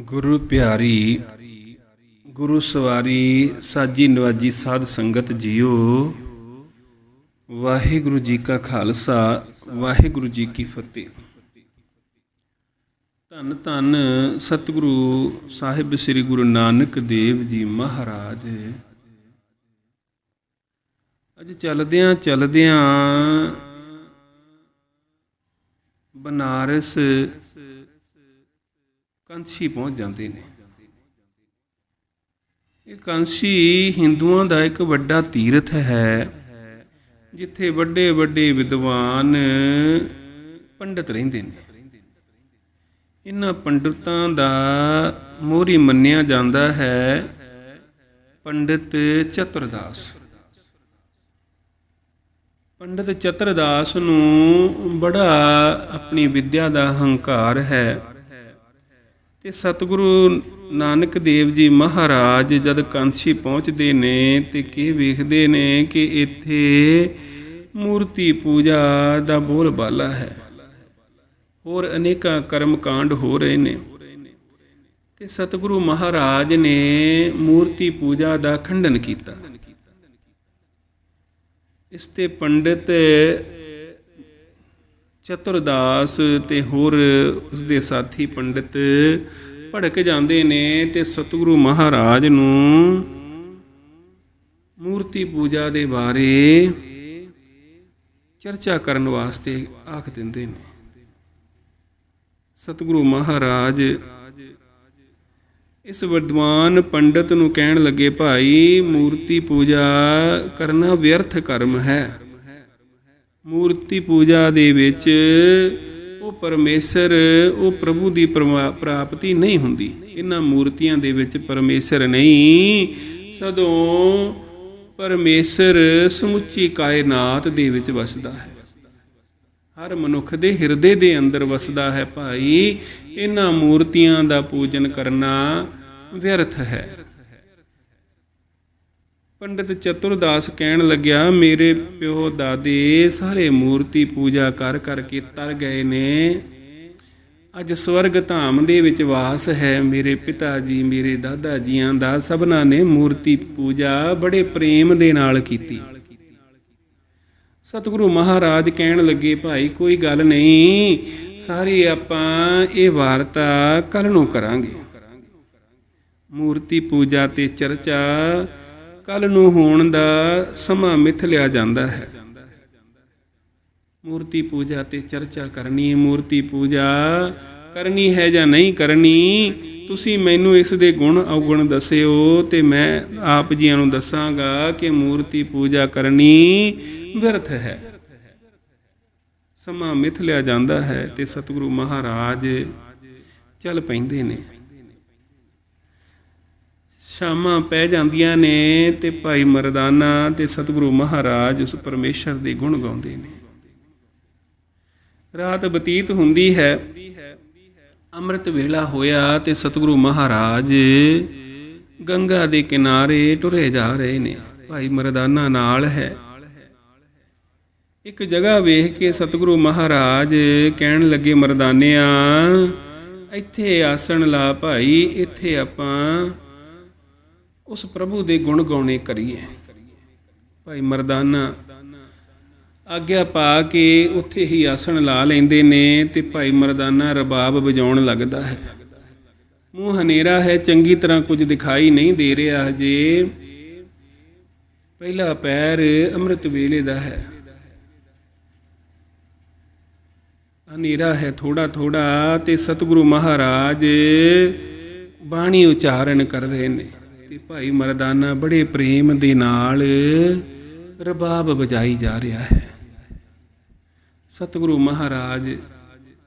ਗੁਰੂ ਪਿਆਰੀ, ਗੁਰੂ ਸਵਾਰੀ ਸਾਜੀ ਨਵਾਜੀ ਸਾਧ ਸੰਗਤ ਜੀਓ। ਵਾਹਿਗੁਰੂ ਜੀ ਕਾ ਖਾਲਸਾ, ਵਾਹਿਗੁਰੂ ਜੀ ਕੀ ਫਤਿਹ। ਧੰਨ ਧੰਨ ਸਤਿਗੁਰੂ ਸਾਹਿਬ ਸ੍ਰੀ ਗੁਰੂ ਨਾਨਕ ਦੇਵ ਜੀ ਮਹਾਰਾਜ। ਅੱਜ ਚਲਦਿਆਂ ਚਲਦਿਆਂ ਬਨਾਰਸ ਕੰਛੀ ਪਹੁੰਚ ਜਾਂਦੇ ਨੇ। ਇਹ ਕੰਛੀ ਹਿੰਦੂਆਂ ਦਾ ਇੱਕ ਵੱਡਾ ਤੀਰਥ ਹੈ, ਜਿੱਥੇ ਵੱਡੇ ਵੱਡੇ ਵਿਦਵਾਨ ਪੰਡਤ ਰਹਿੰਦੇ ਨੇ। ਇਹਨਾਂ ਪੰਡਤਾਂ ਦਾ ਮੋਹਰੀ ਮੰਨਿਆ ਜਾਂਦਾ ਹੈ ਪੰਡਿਤ ਚਤੁਰਦਾਸ। ਪੰਡਿਤ ਚਤੁਰਦਾਸ ਨੂੰ ਬੜਾ ਆਪਣੀ ਵਿੱਦਿਆ ਦਾ ਹੰਕਾਰ ਹੈ। ਤੇ ਸਤਿਗੁਰੂ ਨਾਨਕ ਦੇਵ ਜੀ ਮਹਾਰਾਜ ਜਦ ਕਾਂਸੀ ਪਹੁੰਚਦੇ ਨੇ ਤੇ ਕੀ ਵੇਖਦੇ ਨੇ ਕਿ ਇੱਥੇ ਮੂਰਤੀ ਪੂਜਾ ਦਾ ਬੋਲ ਬਾਲਾ ਹੈ। ਹੋਰ ਅਨੇਕਾਂ ਕਰਮ ਕਾਂਡ ਹੋ ਰਹੇ ਨੇ। ਤੇ ਸਤਿਗੁਰੂ ਮਹਾਰਾਜ ਨੇ ਮੂਰਤੀ ਪੂਜਾ ਦਾ ਖੰਡਨ ਕੀਤਾ। ਇਸ ਤੇ ਪੰਡਿਤ ਚਤੁਰਦਾਸ ਤੇ ਹੋਰ ਉਸਦੇ ਸਾਥੀ ਪੰਡਿਤ ਭੜਕ ਜਾਂਦੇ ਨੇ ਤੇ ਸਤਿਗੁਰੂ ਮਹਾਰਾਜ ਨੂੰ ਮੂਰਤੀ ਪੂਜਾ ਦੇ ਬਾਰੇ ਚਰਚਾ ਕਰਨ ਵਾਸਤੇ ਆਖ ਦਿੰਦੇ ਨੇ। ਸਤਿਗੁਰੂ ਮਹਾਰਾਜ ਇਸ ਵਿਦਵਾਨ ਪੰਡਤ ਨੂੰ ਕਹਿਣ ਲੱਗੇ, ਭਾਈ, ਮੂਰਤੀ ਪੂਜਾ ਕਰਨਾ ਵਿਅਰਥ ਕਰਮ ਹੈ। ਮੂਰਤੀ ਪੂਜਾ ਦੇ ਵਿੱਚ ਉਹ ਪਰਮੇਸ਼ਰ, ਉਹ ਪ੍ਰਭੂ ਦੀ ਪਰਮਾ- ਪ੍ਰਾਪਤੀ ਨਹੀਂ ਹੁੰਦੀ। ਇਹਨਾਂ ਮੂਰਤੀਆਂ ਦੇ ਵਿੱਚ ਪਰਮੇਸ਼ਰ ਨਹੀਂ। ਸਦੋਂ ਪਰਮੇਸ਼ਰ ਸਮੁੱਚੀ ਕਾਇਨਾਤ ਦੇ ਵਿੱਚ ਵਸਦਾ ਹੈ। ਹਰ ਮਨੁੱਖ ਦੇ ਹਿਰਦੇ ਦੇ ਅੰਦਰ ਵਸਦਾ ਹੈ ਭਾਈ। ਇਹਨਾਂ ਮੂਰਤੀਆਂ ਦਾ ਪੂਜਨ ਕਰਨਾ ਵਿਅਰਥ ਹੈ। ਪੰਡਿਤ ਚਤੁਰਦਾਸ ਕਹਿਣ ਲੱਗਿਆ, ਮੇਰੇ ਪਿਓ ਦਾਦੇ ਸਾਰੇ ਮੂਰਤੀ ਪੂਜਾ ਕਰ ਕਰਕੇ ਤਰ ਗਏ ਨੇ। ਅੱਜ ਸਵਰਗ ਧਾਮ ਦੇ ਵਿੱਚ ਵਾਸ ਹੈ। ਮੇਰੇ ਪਿਤਾ ਜੀ, ਮੇਰੇ ਦਾਦਾ ਜੀਆਂ ਦਾ ਸਭਨਾਂ ਨੇ ਮੂਰਤੀ ਪੂਜਾ ਬੜੇ ਪ੍ਰੇਮ ਦੇ ਨਾਲ ਕੀਤੀ। ਸਤਿਗੁਰੂ ਮਹਾਰਾਜ ਕਹਿਣ ਲੱਗੇ, ਭਾਈ, ਕੋਈ ਗੱਲ ਨਹੀਂ। ਸਾਰੇ ਆਪਾਂ ਇਹ ਵਾਰਤਾ ਕੱਲ ਨੂੰ ਕਰਾਂਗੇ। ਮੂਰਤੀ ਪੂਜਾ ਤੇ ਚਰਚਾ ਕੱਲ ਨੂੰ ਹੋਣ ਦਾ ਸਮਾਂ ਮਿਥ ਲਿਆ ਜਾਂਦਾ ਹੈ। ਮੂਰਤੀ ਪੂਜਾ ਤੇ ਚਰਚਾ ਕਰਨੀ ਹੈ। ਮੂਰਤੀ ਪੂਜਾ ਕਰਨੀ ਹੈ ਜਾਂ ਨਹੀਂ ਕਰਨੀ, ਤੁਸੀਂ ਮੈਨੂੰ ਇਸ ਦੇ ਗੁਣ ਔਗੁਣ ਦੱਸਿਓ ਤੇ ਮੈਂ ਆਪ ਜੀਆਂ ਨੂੰ ਦੱਸਾਂਗਾ ਕਿ ਮੂਰਤੀ ਪੂਜਾ ਕਰਨੀ ਵਿਰਥ ਹੈ। ਸਮਾਂ ਮਿਥ ਲਿਆ ਜਾਂਦਾ ਹੈ ਤੇ ਸਤਿਗੁਰੂ ਮਹਾਰਾਜ ਚੱਲ ਪੈਂਦੇ ਨੇ। ਸ਼ਾਮਾਂ ਪੈ ਜਾਂਦੀਆਂ ਨੇ ਤੇ ਭਾਈ ਮਰਦਾਨਾ ਤੇ ਸਤਿਗੁਰੂ ਮਹਾਰਾਜ ਉਸ ਪਰਮੇਸ਼ਰ ਦੇ ਗੁਣ ਗਾਉਂਦੇ ਨੇ। ਰਾਤ ਬਤੀਤ ਹੁੰਦੀ ਹੈ। ਅੰਮ੍ਰਿਤ ਵੇਲਾ ਹੋਇਆ ਤੇ ਸਤਿਗੁਰੂ ਮਹਾਰਾਜ ਗੰਗਾ ਦੇ ਕਿਨਾਰੇ ਟੁਰੇ ਜਾ ਰਹੇ ਨੇ। ਭਾਈ ਮਰਦਾਨਾ ਨਾਲ ਹੈ। ਇੱਕ ਜਗ੍ਹਾ ਵੇਖ ਕੇ ਸਤਿਗੁਰੂ ਮਹਾਰਾਜ ਕਹਿਣ ਲੱਗੇ, ਮਰਦਾਨਿਆਂ, ਇੱਥੇ ਆਸਣ ਲਾ ਭਾਈ, ਇੱਥੇ ਆਪਾਂ ਉਸ ਪ੍ਰਭੂ ਦੇ ਗੁਣ ਗਾਉਣੇ ਕਰੀਏ। ਭਾਈ ਮਰਦਾਨਾ, ਆਗਿਆ ਪਾ ਕੇ ਉੱਥੇ ਹੀ ਆਸਣ ਲਾ ਲੈਂਦੇ ਨੇ ਤੇ ਭਾਈ ਮਰਦਾਨਾ ਰਬਾਬ ਵਜਾਉਣ ਲੱਗਦਾ ਹੈ। ਮੂੰਹ ਹਨੇਰਾ ਹੈ, ਚੰਗੀ ਤਰ੍ਹਾਂ ਕੁਝ ਦਿਖਾਈ ਨਹੀਂ ਦੇ ਰਿਹਾ ਹਜੇ। ਪਹਿਲਾ ਪੈਰ ਅੰਮ੍ਰਿਤ ਵੇਲੇ ਦਾ ਹੈ। ਹਨੇਰਾ ਹੈ ਥੋੜਾ ਥੋੜਾ ਤੇ ਸਤਿਗੁਰੂ ਮਹਾਰਾਜ ਬਾਣੀ ਉਚਾਰਨ ਕਰ ਰਹੇ ਨੇ। ਤੇ ਭਾਈ ਮਰਦਾਨਾ ਬੜੇ ਪ੍ਰੇਮ ਦੇ ਨਾਲ ਰਬਾਬ ਵਜਾਈ ਜਾ ਰਿਹਾ ਹੈ। ਸਤਿਗੁਰੂ ਮਹਾਰਾਜ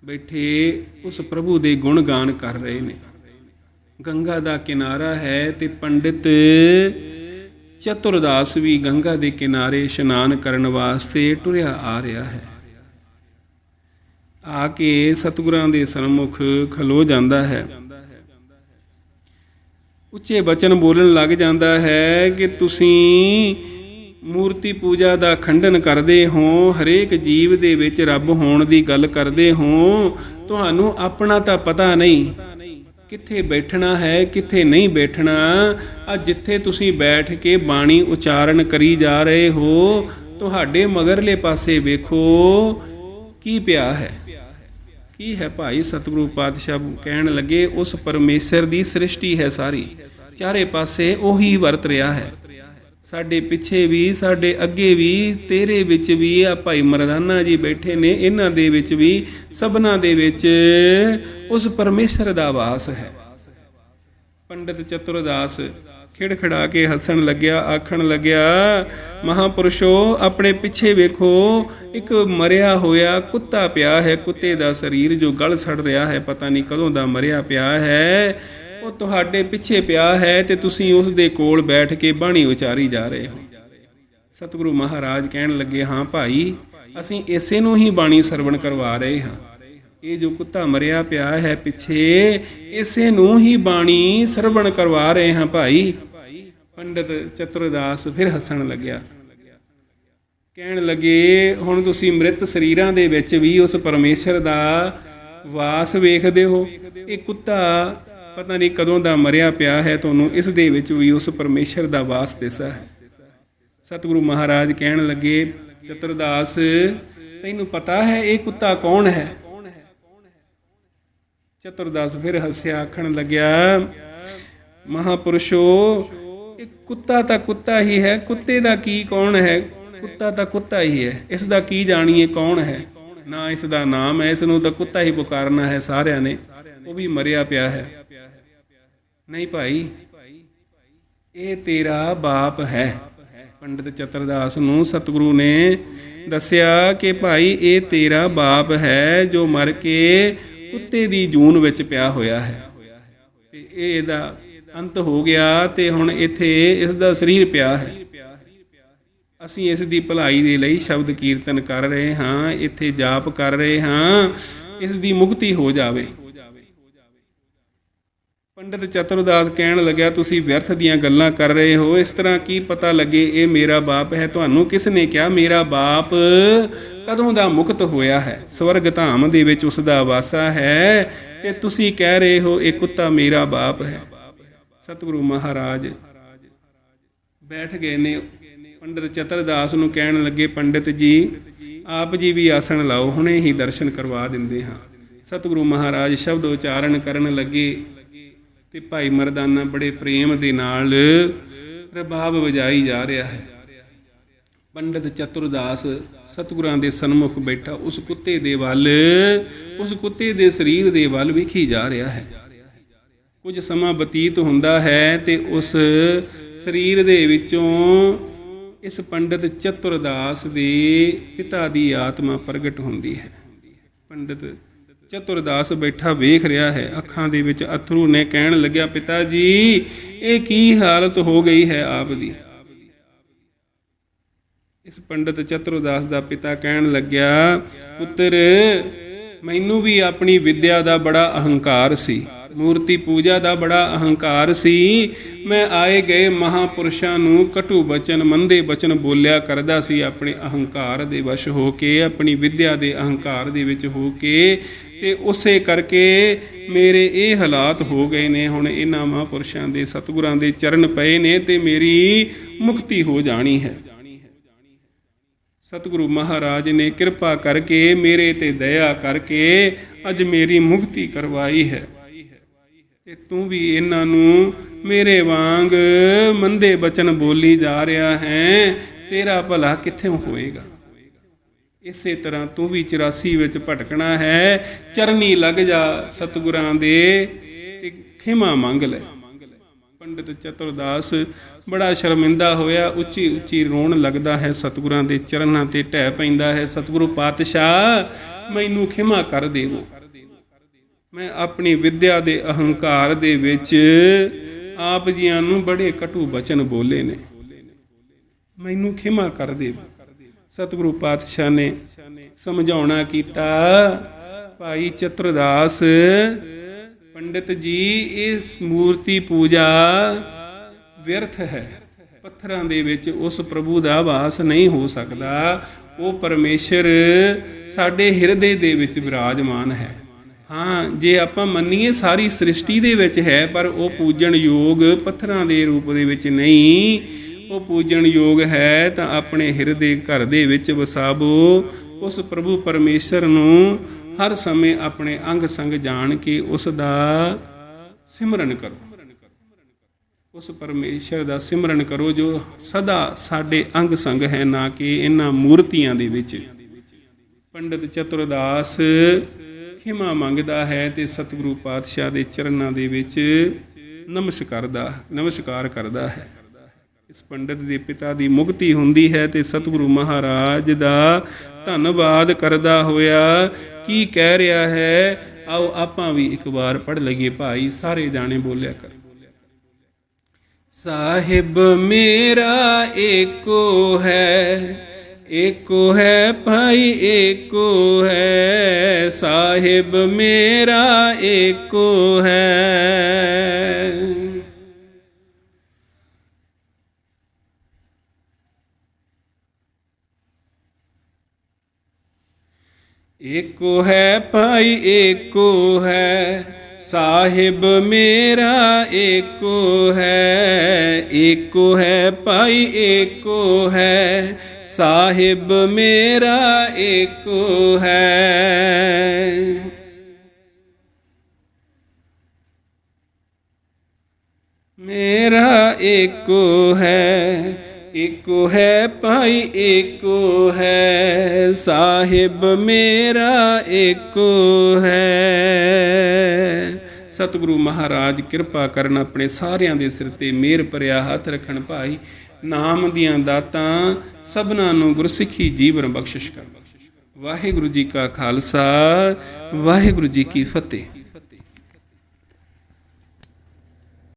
ਬੈਠੇ ਉਸ ਪ੍ਰਭੂ ਦੇ ਗੁਣ ਗਾਨ ਕਰ ਰਹੇ ਨੇ। ਗੰਗਾ ਦਾ ਕਿਨਾਰਾ ਹੈ ਤੇ ਪੰਡਿਤ ਚਤੁਰਦਾਸ ਵੀ ਗੰਗਾ ਦੇ ਕਿਨਾਰੇ ਇਸ਼ਨਾਨ ਕਰਨ ਵਾਸਤੇ ਟੁਰਿਆ ਆ ਰਿਹਾ ਹੈ। ਆ ਕੇ ਸਤਿਗੁਰਾਂ ਦੇ ਸਨਮੁਖ ਖਲੋ ਜਾਂਦਾ ਹੈ। ਉੱਚੇ ਬਚਨ ਬੋਲਣ ਲੱਗ ਜਾਂਦਾ ਹੈ ਕਿ ਤੁਸੀਂ ਮੂਰਤੀ ਪੂਜਾ ਦਾ ਖੰਡਨ ਕਰਦੇ ਹੋ, ਹਰੇਕ ਜੀਵ ਦੇ ਵਿੱਚ ਰੱਬ ਹੋਣ ਦੀ ਗੱਲ ਕਰਦੇ ਹੋ। ਤੁਹਾਨੂੰ ਆਪਣਾ ਤਾਂ ਪਤਾ ਨਹੀਂ ਕਿੱਥੇ ਬੈਠਣਾ ਹੈ, ਕਿੱਥੇ ਨਹੀਂ ਬੈਠਣਾ। ਆ ਜਿੱਥੇ ਤੁਸੀਂ ਬੈਠ ਕੇ ਬਾਣੀ ਉਚਾਰਨ ਕਰੀ ਜਾ ਰਹੇ ਹੋ, ਤੁਹਾਡੇ ਮਗਰਲੇ ਪਾਸੇ ਵੇਖੋ ਕੀ ਪਿਆ ਹੈ। ਕੀ ਹੈ ਭਾਈ? ਸਤਿਗੁਰੂ ਪਾਤਸ਼ਾਹ ਕਹਿਣ ਲੱਗੇ, ਉਸ ਪਰਮੇਸ਼ਰ ਦੀ ਸ੍ਰਿਸ਼ਟੀ ਹੈ ਸਾਰੀ। ਚਾਰੇ ਪਾਸੇ ਉਹੀ ਵਰਤ ਰਿਹਾ ਹੈ। ਸਾਡੇ ਪਿੱਛੇ ਵੀ, ਸਾਡੇ ਅੱਗੇ ਵੀ, ਤੇਰੇ ਵਿੱਚ ਵੀ ਆ ਭਾਈ ਮਰਦਾਨਾ ਜੀ ਬੈਠੇ ਨੇ। ਇਹਨਾਂ ਦੇ ਵਿੱਚ ਵੀ, ਸਭਨਾ ਦੇ ਵਿੱਚ ਉਸ ਪਰਮੇਸ਼ਰ ਦਾ ਵਾਸ ਹੈ। ਪੰਡਿਤ ਚਤੁਰਦਾਸ ਖਿੜਖੜਾ ਕੇ ਹੱਸਣ ਲੱਗਿਆ, ਆਖਣ ਲੱਗਿਆ, ਮਹਾਪੁਰਸ਼ੋ ਆਪਣੇ ਪਿੱਛੇ ਵੇਖੋ, ਇੱਕ ਮਰਿਆ ਹੋਇਆ ਕੁੱਤਾ ਪਿਆ ਹੈ, ਕੁੱਤੇ ਦਾ ਸਰੀਰ ਜੋ ਗਲ ਸੜ ਰਿਹਾ ਹੈ, ਪਤਾ ਨਹੀਂ ਕਦੋਂ ਦਾ ਮਰਿਆ ਪਿਆ ਹੈ, ਉਹ ਤੁਹਾਡੇ ਪਿੱਛੇ ਪਿਆ ਹੈ ਤੇ ਤੁਸੀਂ ਉਸ ਦੇ ਕੋਲ ਬੈਠ ਕੇ ਬਾਣੀ ਉਚਾਰੀ ਜਾ ਰਹੇ ਹੋ। ਸਤਿਗੁਰੂ ਮਹਾਰਾਜ ਕਹਿਣ ਲੱਗੇ, ਹਾਂ ਭਾਈ, ਅਸੀਂ ਇਸੇ ਨੂੰ ਹੀ ਬਾਣੀ ਸਰਵਣ ਕਰਵਾ ਰਹੇ ਹਾਂ। ਇਹ ਜੋ ਕੁੱਤਾ ਮਰਿਆ ਪਿਆ ਹੈ ਪਿੱਛੇ, ਇਸੇ ਨੂੰ ਹੀ ਬਾਣੀ ਸਰਵਣ ਕਰਵਾ ਰਹੇ ਹਾਂ ਭਾਈ। ਪੰਡਿਤ ਚਤੁਰਦਾਸ ਫਿਰ ਹੱਸਣ ਲੱਗਿਆ। ਕਹਿਣ ਲੱਗੇ, ਹੁਣ ਤੁਸੀਂ ਮ੍ਰਿਤ ਸਰੀਰਾਂ ਦੇ ਵਿੱਚ ਵੀ ਉਸ ਪਰਮੇਸ਼ਰ ਦਾ ਵਾਸ ਵੇਖਦੇ ਹੋ। ਇਹ ਕੁੱਤਾ ਪਤਾ ਨਹੀਂ ਕਦੋਂ ਦਾ ਮਰਿਆ ਪਿਆ ਹੈ, ਤੁਹਾਨੂੰ ਇਸ ਦੇ ਵਿੱਚ ਵੀ ਉਸ ਪਰਮੇਸ਼ਰ ਦਾ ਵਾਸ ਦਿਸਦਾ ਹੈ। ਸਤਿਗੁਰੂ ਮਹਾਰਾਜ ਕਹਿਣ ਲੱਗੇ, ਚਤੁਰਦਾਸ, ਤੈਨੂੰ ਪਤਾ ਹੈ ਇਹ ਕੁੱਤਾ ਕੌਣ ਹੈ? ਚਤੁਰਦਾਸ ਫਿਰ ਹੱਸਿਆ ਆਖਣ ਲੱਗਿਆ, ਮਹਾਪੁਰਸ਼ੋ, ਇਹ ਕੁੱਤਾ ਤਾਂ ਕੁੱਤਾ ਹੀ ਹੈ, ਕੁੱਤੇ ਦਾ ਕੀ ਕੌਣ ਹੈ? ਕੁੱਤਾ ਤਾਂ ਕੁੱਤਾ ਹੀ ਹੈ, ਇਸ ਦਾ ਕੀ ਜਾਣੀਏ ਕੌਣ ਹੈ? ਨਾ ਇਸ ਦਾ ਨਾਮ ਹੈ, ਇਸ ਨੂੰ ਤਾਂ ਕੁੱਤਾ ਹੀ ਪੁਕਾਰਨਾ ਹੈ ਸਾਰਿਆਂ ਨੇ, ਉਹ ਵੀ ਮਰਿਆ ਪਿਆ ਹੈ। ਨਹੀਂ ਭਾਈ, ਇਹ ਤੇਰਾ ਬਾਪ ਹੈ। ਪੰਡਿਤ ਚਤਰਦਾਸ ਨੂੰ ਸਤਿਗੁਰੂ ਨੇ ਦੱਸਿਆ ਕਿ ਭਾਈ, ਇਹ ਤੇਰਾ ਬਾਪ ਹੈ, ਜੋ ਮਰ ਕੇ ਕੁੱਤੇ ਦੀ ਜੂਨ ਵਿੱਚ ਪਿਆ ਹੋਇਆ ਹੈ। ਤੇ ਇਹ ਇਹਦਾ ਅੰਤ ਹੋ ਗਿਆ ਤੇ ਹੁਣ ਇੱਥੇ ਇਸ ਦਾ ਸਰੀਰ ਪਿਆ ਹੈ। ਅਸੀਂ ਇਸ ਦੀ ਭਲਾਈ ਦੇ ਲਈ ਸ਼ਬਦ ਕੀਰਤਨ ਕਰ ਰਹੇ ਹਾਂ, ਇੱਥੇ ਜਾਪ ਕਰ ਰਹੇ ਹਾਂ, ਇਸ ਦੀ ਮੁਕਤੀ ਹੋ ਜਾਵੇ। ਪੰਡਿਤ ਚਤੁਰਦਾਸ ਕਹਿਣ ਲੱਗਿਆ, ਤੁਸੀਂ ਵਿਅਰਥ ਦੀਆਂ ਗੱਲਾਂ ਕਰ ਰਹੇ ਹੋ। ਇਸ ਤਰ੍ਹਾਂ ਕੀ ਪਤਾ ਲੱਗੇ, ਇਹ ਮੇਰਾ ਬਾਪ ਹੈ। ਤੁਹਾਨੂੰ ਕਿਸ ਨੇ ਕਿਹਾ, ਮੇਰਾ ਬਾਪ ਕਦੋਂ ਦਾ ਮੁਕਤ ਹੋਇਆ ਹੈ? ਸਵਰਗ ਧਾਮ ਦੇ ਵਿੱਚ ਉਸ ਦਾ ਵਾਸਾ ਹੈ ਤੇ ਤੁਸੀਂ ਕਹਿ ਰਹੇ ਹੋ, ਇਹ ਕੁੱਤਾ ਮੇਰਾ ਬਾਪ ਹੈ। ਸਤਿਗੁਰੂ ਮਹਾਰਾਜ ਬੈਠ ਗਏ ਨੇ। ਪੰਡਿਤ ਚਤੁਰਦਾਸ ਨੂੰ ਕਹਿਣ ਲੱਗੇ, ਪੰਡਿਤ ਜੀ, ਆਪ ਜੀ ਵੀ ਆਸਣ ਲਾਓ, ਹੁਣੇ ਹੀ ਦਰਸ਼ਨ ਕਰਵਾ ਦਿੰਦੇ ਹਾਂ। ਸਤਿਗੁਰੂ ਮਹਾਰਾਜ ਸ਼ਬਦ ਉਚਾਰਨ ਕਰਨ ਲੱਗੇ। ਤੇ ਭਾਈ ਮਰਦਾਨਾ ਬੜੇ ਪ੍ਰੇਮ ਦੇ ਨਾਲ ਪ੍ਰਭਾਵ ਵਜਾਈ ਜਾ ਰਿਹਾ ਹੈ। ਪੰਡਿਤ ਚਤੁਰਦਾਸ ਸਤਿਗੁਰਾਂ ਦੇ ਸਨਮੁਖ ਬੈਠਾ, ਉਸ ਕੁੱਤੇ ਦੇ ਵੱਲ, ਉਸ ਕੁੱਤੇ ਦੇ ਸਰੀਰ ਦੇ ਵੱਲ ਵੇਖੀ ਜਾ ਰਿਹਾ ਹੈ। ਕੁਝ ਸਮਾਂ ਬਤੀਤ ਹੁੰਦਾ ਹੈ ਤੇ ਉਸ ਸਰੀਰ ਦੇ ਵਿੱਚੋਂ ਇਸ ਪੰਡਿਤ ਚਤੁਰਦਾਸ ਦੇ ਪਿਤਾ ਦੀ ਆਤਮਾ ਪ੍ਰਗਟ ਹੁੰਦੀ ਹੈ। ਪੰਡਿਤ ਚਤੁਰਦਾਸ ਬੈਠਾ ਵੇਖ ਰਿਹਾ ਹੈ। ਅੱਖਾਂ ਦੇ ਵਿੱਚ ਅਥਰੂ ਨੇ ਕਹਿਣ ਲੱਗਿਆ, ਪਿਤਾ ਜੀ, ਇਹ ਕੀ ਹਾਲਤ ਹੋ ਗਈ ਹੈ ਆਪ ਦੀ? ਇਸ ਪੰਡਿਤ ਚਤੁਰਦਾਸ ਦਾ ਪਿਤਾ ਕਹਿਣ ਲੱਗਿਆ, ਪੁੱਤਰ, ਮੈਨੂੰ ਵੀ ਆਪਣੀ ਵਿਦਿਆ ਦਾ ਬੜਾ ਅਹੰਕਾਰ ਸੀ। ਮੂਰਤੀ ਪੂਜਾ ਦਾ ਬੜਾ ਅਹੰਕਾਰ ਸੀ। ਮੈਂ ਆਏ ਗਏ ਮਹਾਪੁਰਸ਼ਾਂ ਨੂੰ ਕਟੂ ਬਚਨ, ਮੰਦੇ ਬਚਨ ਬੋਲਿਆ ਕਰਦਾ ਸੀ ਆਪਣੇ ਅਹੰਕਾਰ ਦੇ ਵਸ਼ ਹੋ ਕੇ, ਆਪਣੀ ਵਿੱਦਿਆ ਦੇ ਅਹੰਕਾਰ ਦੇ ਵਿੱਚ ਹੋ ਕੇ। ਤੇ ਉਸੇ ਕਰਕੇ ਮੇਰੇ ਇਹ ਹਾਲਾਤ ਹੋ ਗਏ ਨੇ, ਹੁਣ ਇਹਨਾਂ ਮਹਾਪੁਰਸ਼ਾਂ ਦੇ ਸਤਿਗੁਰਾਂ ਦੇ ਚਰਨ ਪਏ ਨੇ ਤੇ ਮੇਰੀ ਮੁਕਤੀ ਹੋ ਜਾਣੀ ਹੈ। ਸਤਿਗੁਰੂ ਮਹਾਰਾਜ ਨੇ ਕਿਰਪਾ ਕਰਕੇ ਮੇਰੇ ਤੇ ਦਇਆ ਕਰਕੇ ਅੱਜ ਮੇਰੀ ਮੁਕਤੀ ਕਰਵਾਈ ਹੈ। ਤੇ ਤੂੰ ਵੀ ਇਹਨਾਂ ਨੂੰ ਮੇਰੇ ਵਾਂਗ ਮੰਦੇ ਬਚਨ ਬੋਲੀ ਜਾ ਰਿਹਾ ਹੈ, ਤੇਰਾ ਭਲਾ ਕਿੱਥੇ ਹੋਏਗਾ? ਇਸੇ ਤਰ੍ਹਾਂ ਤੂੰ ਵੀ 84 ਵਿੱਚ ਭਟਕਣਾ ਹੈ, ਚਰਨੀ ਲੱਗ ਜਾ ਸਤਿਗੁਰਾਂ ਦੇ ਤੇ ਖਿਮਾ ਮੰਗ ਲੈ। ਪੰਡਿਤ ਚਤੁਰਦਾਸ ਬੜਾ ਸ਼ਰਮਿੰਦਾ ਹੋਇਆ ਉੱਚੀ ਉੱਚੀ ਰੋਣ ਲੱਗਦਾ ਹੈ, ਸਤਿਗੁਰਾਂ ਦੇ ਚਰਨਾਂ ਤੇ ਢਹਿ ਪੈਂਦਾ ਹੈ, ਸਤਿਗੁਰੂ ਪਾਤਸ਼ਾਹ, ਮੈਨੂੰ ਖਿਮਾ ਕਰ ਦੇਵੋ। ਮੈਂ ਆਪਣੀ ਵਿਦਿਆ ਦੇ ਅਹੰਕਾਰ ਦੇ ਵਿੱਚ ਆਪ ਜੀਆਂ ਨੂੰ ਬੜੇ ਕਟੂ ਬਚਨ ਬੋਲੇ ਨੇ। ਮੈਨੂੰ ਖਿਮਾ ਕਰ ਦੇਵੋ ਸਤਿਗੁਰੂ ਪਾਤਸ਼ਾਹ ਨੇ ਸਮਝਾਉਣਾ ਕੀਤਾ, ਭਾਈ ਚਤੁਰਦਾਸ, ਪੰਡਿਤ ਜੀ, ਇਸ ਮੂਰਤੀ ਪੂਜਾ ਵਿਅਰਥ ਹੈ। ਪੱਥਰਾਂ ਦੇ ਵਿੱਚ ਉਸ ਪ੍ਰਭੂ ਦਾ ਵਾਸ ਨਹੀਂ ਹੋ ਸਕਦਾ। ਉਹ ਪਰਮੇਸ਼ਰ ਸਾਡੇ ਹਿਰਦੇ ਦੇ ਵਿੱਚ ਵਿਰਾਜਮਾਨ ਹੈ। ਹਾਂ, ਜੇ ਆਪਾਂ ਮੰਨੀਏ ਸਾਰੀ ਸ੍ਰਿਸ਼ਟੀ ਦੇ ਵਿੱਚ ਹੈ, ਪਰ ਉਹ ਪੂਜਣ ਯੋਗ ਪੱਥਰਾਂ ਦੇ ਰੂਪ ਦੇ ਵਿੱਚ ਨਹੀਂ। ਉਹ ਪੂਜਣ ਯੋਗ ਹੈ ਤਾਂ ਆਪਣੇ ਹਿਰਦੇ ਘਰ ਦੇ ਵਿੱਚ ਵਸਾਵੋ। ਉਸ ਪ੍ਰਭੂ ਪਰਮੇਸ਼ਰ ਨੂੰ ਹਰ ਸਮੇਂ ਆਪਣੇ ਅੰਗ ਸੰਗ ਜਾਣ ਕੇ ਉਸ ਦਾ ਸਿਮਰਨ ਕਰੋ। ਉਸ ਪਰਮੇਸ਼ਰ ਦਾ ਸਿਮਰਨ ਕਰੋ ਜੋ ਸਦਾ ਸਾਡੇ ਅੰਗ ਸੰਗ ਹੈ, ਨਾ ਕਿ ਇਹਨਾਂ ਮੂਰਤੀਆਂ ਦੇ ਵਿੱਚ। ਪੰਡਿਤ ਚਤੁਰਦਾਸ ਖਿਮਾ ਮੰਗਦਾ ਹੈ ਤੇ ਸਤਿਗੁਰੂ ਪਾਤਸ਼ਾਹ ਦੇ ਚਰਨਾਂ ਦੇ ਵਿੱਚ ਨਮਸਕਾਰ ਦਾ ਨਮਸਕਾਰ ਕਰਦਾ ਹੈ। ਇਸ ਪੰਡਤ ਦੇ ਪਿਤਾ ਦੀ ਮੁਕਤੀ ਹੁੰਦੀ ਹੈ ਤੇ ਸਤਿਗੁਰੂ ਮਹਾਰਾਜ ਦਾ ਧੰਨਵਾਦ ਕਰਦਾ ਹੋਇਆ ਕੀ ਕਹਿ ਰਿਹਾ ਹੈ? ਆਓ ਆਪਾਂ ਵੀ ਇੱਕ ਵਾਰ ਪੜ੍ਹ ਲਈਏ ਭਾਈ, ਸਾਰੇ ਜਾਣੇ ਬੋਲਿਆ ਕਰ। ਸਾਹਿਬ ਮੇਰਾ ਏਕੋ ਹੈ। ਏਕੋ ਹੈ ਭਾਈ ਏਕੋ ਹੈ ਸਾਹਿਬ ਮੇਰਾ ਏਕੋ ਹੈ ਏਕੋ ਹੈ ਭਾਈ ਏਕੋ ਹੈ ਸਾਹਿਬ ਮੇਰਾ ਏਕੋ ਹੈ ਏਕੋ ਹੈ ਭਾਈ ਏਕੋ ਹੈ ਸਾਹਿਬ ਮੇਰਾ ਏਕੋ ਹੈ। ਮੇਰਾ ਏਕੋ ਹੈ ਏਕੋ ਹੈ ਭਾਈ ਏਕੋ ਹੈ। ਸਾਹਿਬ ਮੇਰਾ ਏਕੋ ਹੈ। ਸਤਿਗੁਰੂ ਮਹਾਰਾਜ, ਕਿਰਪਾ ਕਰਨ ਆਪਣੇ ਸਾਰਿਆਂ ਦੇ ਸਿਰ ਤੇ ਮਿਹਰ ਭਰਿਆ ਹੱਥ ਰੱਖਣ ਭਾਈ। ਨਾਮ ਦੀਆਂ ਦਾਤਾਂ ਸਭਨਾਂ ਨੂੰ ਗੁਰਸਿੱਖੀ ਜੀਵਨ ਬਖਸ਼ਿਸ਼ ਕਰ। ਵਾਹਿਗੁਰੂ ਜੀ ਕਾ ਖਾਲਸਾ, ਵਾਹਿਗੁਰੂ ਜੀ ਕੀ ਫਤਿਹ।